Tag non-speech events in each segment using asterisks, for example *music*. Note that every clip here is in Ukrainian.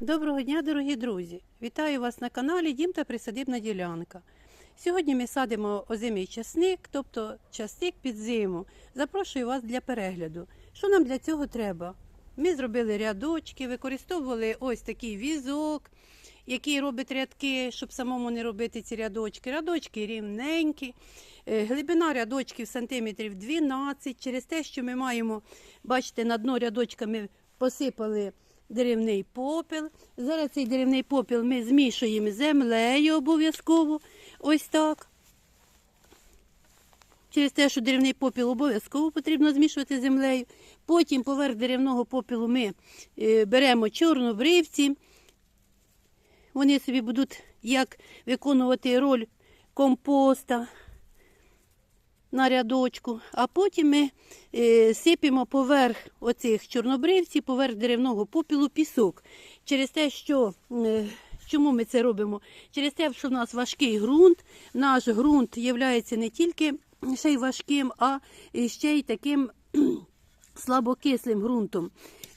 Доброго дня, дорогі друзі! Вітаю вас на каналі Дім та Присадибна ділянка. Сьогодні ми садимо озимий часник, тобто часник під зиму. Запрошую вас для перегляду. Що нам для цього треба? Ми зробили рядочки, використовували ось такий візок, який робить рядки, щоб самому не робити ці рядочки. Рядочки рівненькі. Е, Глибина рядочків сантиметрів 12. Через те, що ми маємо, бачите, на дно рядочка ми посипали деревний попіл. Зараз цей деревний попіл ми змішуємо землею обов'язково. Ось так. Через те, що деревний попіл обов'язково потрібно змішувати землею. Потім поверх деревного попілу ми е, беремо чорнобривці. Вони собі будуть як виконувати роль компоста на рядочку, а потім ми е, сипемо поверх оцих чорнобривців, поверх деревного попілу пісок. Через те, що е, чому ми це робимо? Через те, що в нас важкий ґрунт, наш ґрунт є не тільки ще й важким, а ще й таким *clears throat* слабокислим ґрунтом.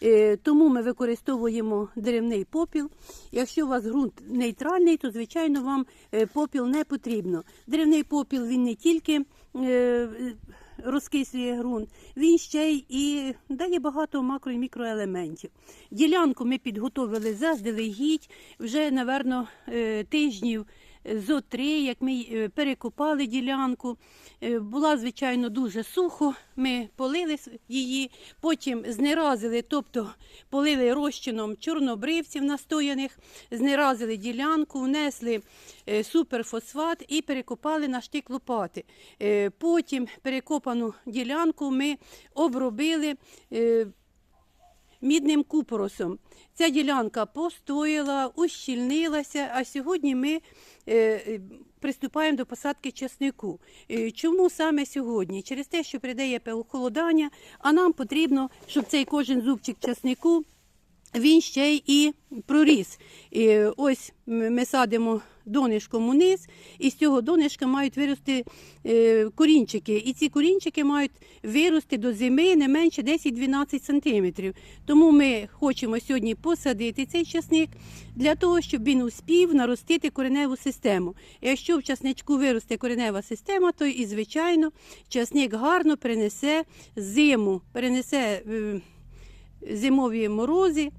Е, Тому ми використовуємо деревний попіл. Якщо у вас ґрунт нейтральний, то звичайно вам е, попіл не потрібно. Деревний попіл він не тільки е, розкислює ґрунт, він ще й дає багато макро і мікроелементів. Ділянку ми підготовили заздалегідь, вже, напевно, тижнів зо три, як ми е, перекопали ділянку. Е, Була, звичайно, дуже сухо. Ми полили її, потім знеразили, тобто полили розчином чорнобривців настояних, знеразили ділянку, внесли е, суперфосфат і перекопали на штик лопати. Потім перекопану ділянку ми обробили. Мідним купоросом. Ця ділянка постояла, ущільнилася, а сьогодні ми е, е, приступаємо до посадки часнику. Е, Чому саме сьогодні? Через те, що прийде похолодання, а нам потрібно, щоб цей кожен зубчик часнику він ще й проріс. І ось ми садимо донишком униз, і з цього донишка мають вирости е, корінчики. І ці корінчики мають вирости до зими не менше 10-12 сантиметрів. Тому ми хочемо сьогодні посадити цей часник для того, щоб він успів наростити кореневу систему. Якщо в часничку виросте коренева система, то і, звичайно, часник гарно перенесе зиму, перенесе. е, зимові морози,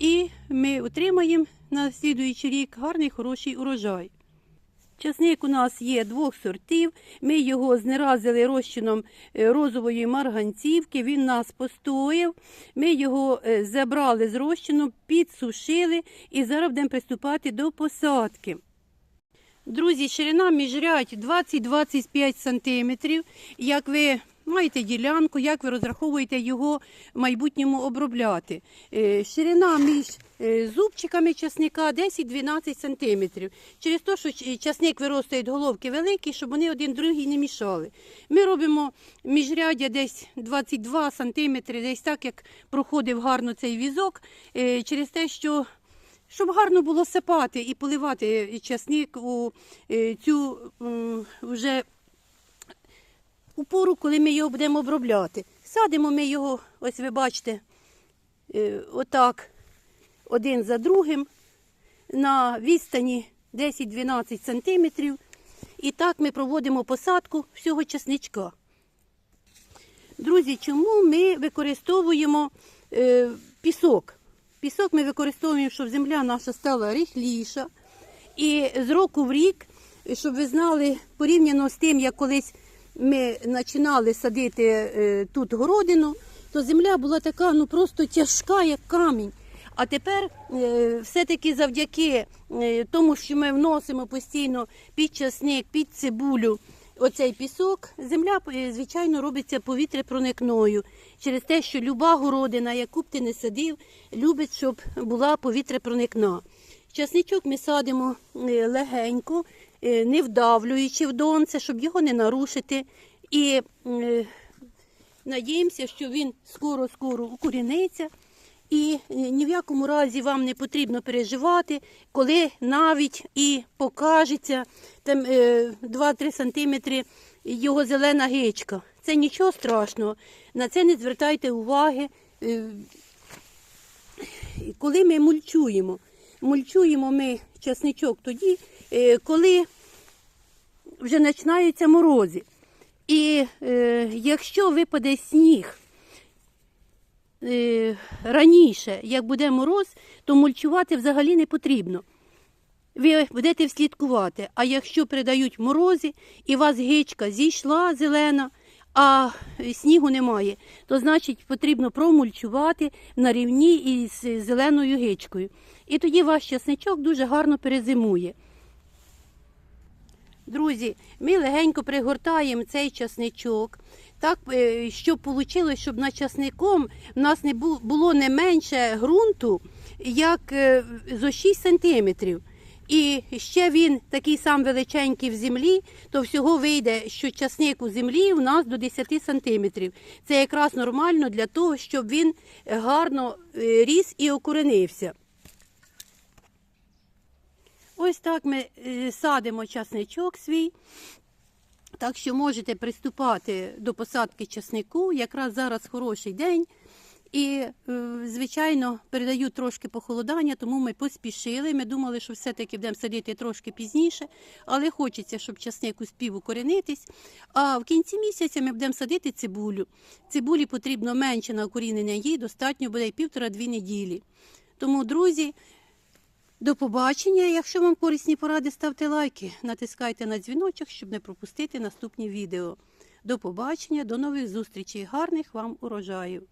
і ми отримаємо на слідуючий рік гарний хороший урожай. Часник у нас є двох сортів. Ми його знеразили розчином е, розової марганцівки. Він нас постояв. Ми його е, забрали з розчину, підсушили і зараз будемо приступати до посадки. Друзі, ширина міжрядь 20-25 сантиметрів. Як ви маєте ділянку, як ви розраховуєте його майбутньому обробляти. Е, Ширина між е, зубчиками часника 10-12 сантиметрів. Через те, що ч- часник виростають головки великі, щоб вони один другий не мішали. Ми робимо міжряддя десь 22 сантиметри, десь так, як проходив гарно цей візок, е, через те, що щоб гарно було сипати і поливати часник у е, цю вже у пору, коли ми його будемо обробляти. Садимо ми його, ось ви бачите, е, отак, один за другим, на відстані 10-12 сантиметрів. І так ми проводимо посадку всього часничка. Друзі, чому ми використовуємо е, пісок? Пісок ми використовуємо, щоб земля наша стала рихліша. І з року в рік, щоб ви знали, порівняно з тим, як колись ми починали садити е, тут городину, то земля була така ну просто тяжка, як камінь. А тепер е, все-таки завдяки е, тому, що ми вносимо постійно під часник, під цибулю оцей пісок, земля, звичайно, робиться повітряпроникною. Через те, що люба городина, яку б ти не садив, любить, щоб була повітряпроникна. Часничок ми садимо легенько, не вдавлюючи в донце, щоб його не нарушити. І е, надіємося, що він скоро-скоро укоріниться. І е, ні в якому разі вам не потрібно переживати, коли навіть і покажеться там, е, 2-3 сантиметри його зелена гичка. Це нічого страшного. На це не звертайте уваги. Е, коли ми мульчуємо, мульчуємо ми часничок тоді, е, коли вже починаються морози. І е, якщо випаде сніг е, раніше, як буде мороз, то мульчувати взагалі не потрібно. Ви будете вслідкувати. А якщо передають морози і у вас гичка зійшла зелена, а снігу немає, то значить потрібно промульчувати на рівні із зеленою гичкою. І тоді ваш часничок дуже гарно перезимує. Друзі, ми легенько пригортаємо цей часничок, так, е, щоб вийшло, щоб над часником в нас не було не менше ґрунту, як е, зо 6 сантиметрів. І ще він такий сам величенький в землі, то всього вийде, що часник у землі у нас до 10 сантиметрів. Це якраз нормально для того, щоб він гарно е, ріс і окоренився. Ось так ми е, садимо часничок свій. Так що можете приступати до посадки часнику. Якраз зараз хороший день. І, е, звичайно, передаю трошки похолодання, тому ми поспішили. Ми думали, що все-таки будемо садити трошки пізніше, але хочеться, щоб часник успів укоренитись. А в кінці місяця ми будемо садити цибулю. Цибулі потрібно менше на укорінення її, достатньо буде півтора-дві неділі. Тому, друзі, до побачення. Якщо вам корисні поради, ставте лайки, натискайте на дзвіночок, щоб не пропустити наступні відео. До побачення, до нових зустрічей. Гарних вам урожаїв!